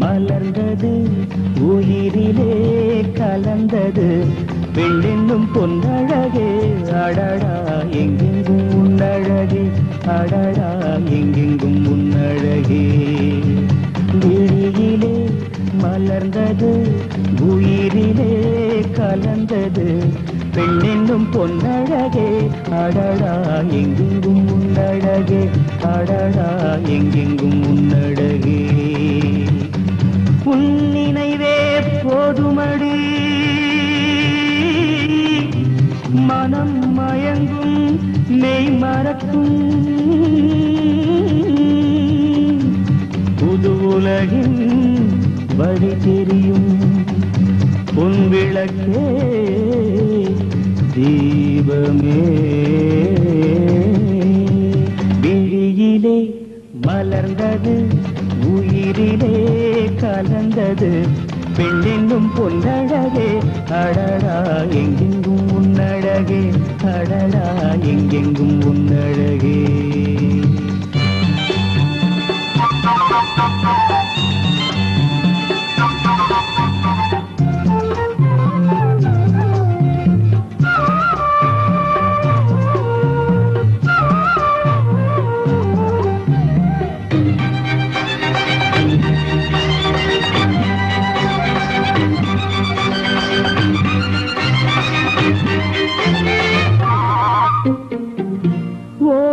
மலர்ந்தது உயிரிலே கலந்தது. பெண்ணென்னும் பொன்னழகே அடடா எங்கே அடடா எங்கெங்கும் உன்னழகே விழியிலே மலர்ந்தது உயிரிலே கலந்தது. பெண்ணென்னும் பொன்னழகே அடடா எங்கெங்கும் உன்னழகே அடடா எங்கெங்கும் மெய் மறக்கும். புது உலகின் வழி தெரியும். உன் விளக்கே தீபமே. விழியிலே மலர்ந்தது உயிரிலே கலந்தது. பெண்ணென்னும் பொன்னழகே. அடடா எங்கெங்கும் உன்னழகே. அடடா எங்கெங்கும் உன்னழகே.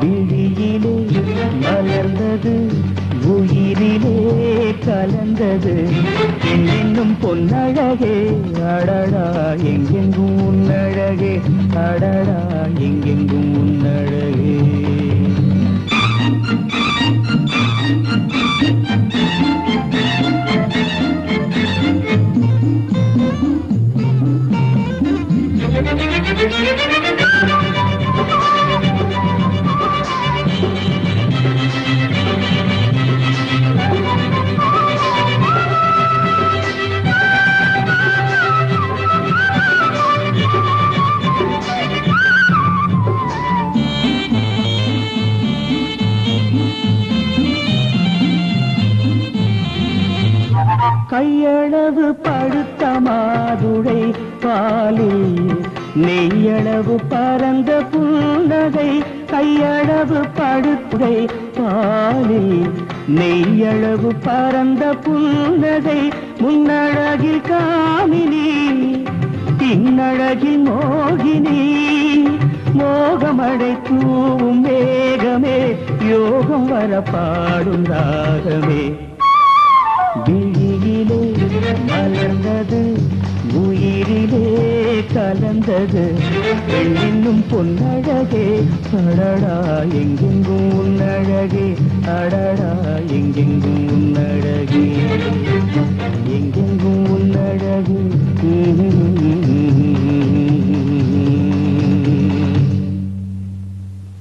விழியிலே மலர்ந்தது உயிரிலே கலந்தது என்னும் பொன்னழகே அடடா எங்கெங்கும் உன்னழகே அடடா எங்கெங்கும் உன்னழகே Thank you. கையளவு படுத்த மாதுளை பாலில் நெய்யளவு பரந்த புன்னகை கையளவு படுத்தை பாலில் நெய்யளவு பரந்த புன்னகை முன்னழகில் காமினி பின்னழகில் மோகினி. மோகமடை தூவும் மேகமே யோகம் வர பாடும் ராகமே விழியிலே மலர்ந்தது உயிரிலே கலந்தது. என்னும் பொன்னழகே அடடா எங்கெங்கும் உன்னழகே அடடா எங்கெங்கும் உன்னழகே. எங்கெங்கும் உன்னழகே